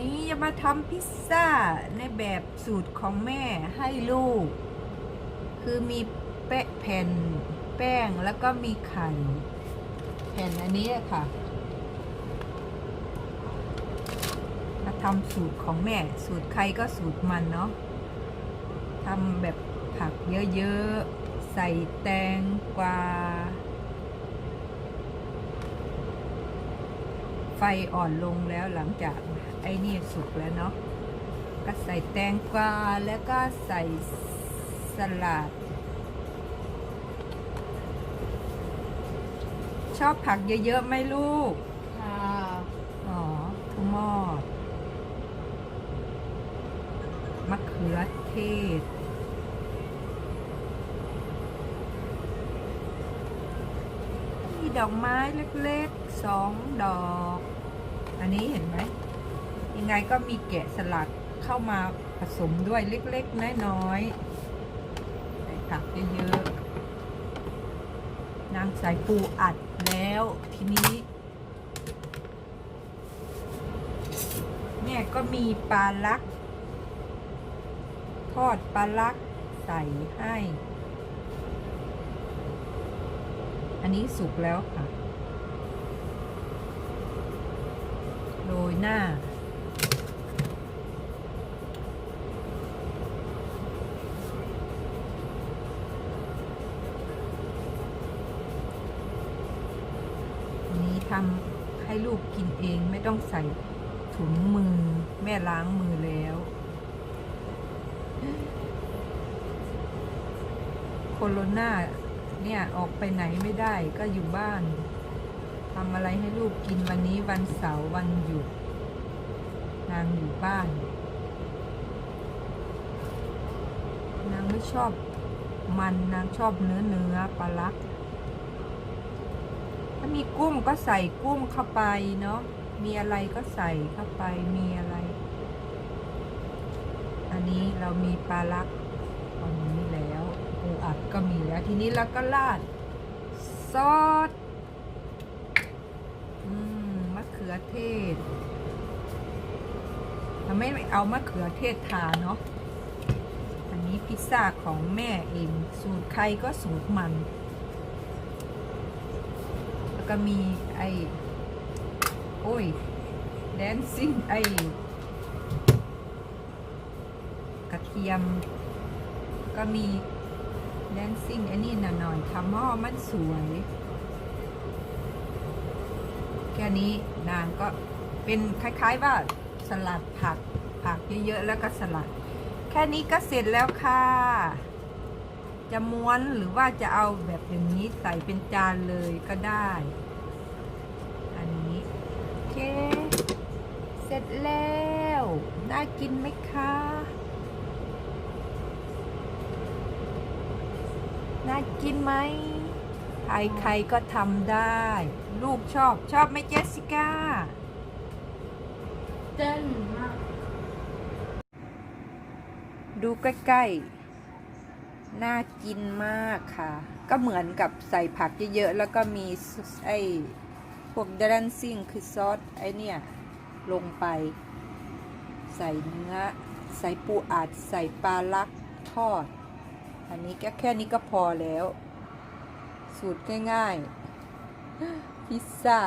นี้จะมาทำพิซซ่าในแบบสูตรของแม่ให้ลูก คือมีแปะแผ่นแป้งแล้วก็มีไข่แผ่นอันนี้ค่ะมาทำสูตรของแม่สูตรใครก็สูตรมันเนาะทำแบบผักเยอะๆ ใส่แตงกวา ไฟอ่อนลงแล้วหลังจากไอ้นี่สุกแล้วเนาะก็ใส่แตงกวาแล้วก็ใส่สลัด ชอบผักเยอะๆไหมลูก ค่ะ อ๋อทุกหม้อมะเขือเทศ มีดอกไม้เล็กๆสองดอก อันนี้เห็นไหมยังไงก็มีแกะสลักเข้ามาผสมด้วยเล็กๆ น้อยๆใส่ผักเยอะๆนางใส่ปูอัดแล้วทีนี้แม่ยก็มีปลาลัก ทอดปลาลักใส่ให้ อันนี้สุกแล้วค่ะ โร ยหน้าน,นี้ทำให้ลูกกินเองไม่ต้องใส่ถุงมือแม่ล้างมือแล้ว โคโรนาเนี่ย ออกไปไหนไม่ได้ก็อยู่บ้านทำอะไรให้ลูกกินวันนี้วันเสาร์วันหยุด นางอยู่บ้าน นางไม่ชอบมันนางชอบเนื้อเนื้อปลาลัก ถ้ามีกุ้งก็ใส่กุ้งเข้าไปเนาะ มีอะไรก็ใส่เข้าไป มีอะไร อันนี้เรามีปลาลักตอนนี้แล้วปูอัดก็มีแล้ว ทีนี้เราก็ราดซอสอืมมะเขือเทศ เราไม่เอามะเขือเทศทาเนาะ อันนี้พิซซ่าของแม่เอง สูตรใครก็สูตรมัน แล้วก็มีไอ้ โอ้ย แดนซิ่งไอ้กระเทียม ก็มีแดนซิ่งไอ้นี่หน่อยๆทำหม้อมันสวย แค่นี้นางก็เป็นคล้ายๆว่า สลัดผักผักเยอะๆแล้วก็สลัด แค่นี้ก็เสร็จแล้วค่ะ จะม้วนหรือว่าจะเอาแบบอย่างนี้ใส่เป็นจานเลยก็ได้ อันนี้โอเค เสร็จแล้วน่ากินไหมคะน่ากินไหมใครใครก็ทำได้ ลูกชอบชอบไหมเจสสิก้า เต้นมาก ดูใกล้ๆ น่ากินมากค่ะ ก็เหมือนกับใส่ผักเยอะๆ แล้วก็มีไอ้พวกดรันซิ่งคือซอสไอ้เนี่ย ลงไป ใส่เนื้อ ใส่ปูอัด ใส่ปลาลักทอด อันนี้ก็แค่นี้ก็พอแล้ว สูตรง่ายๆ พิซซ่า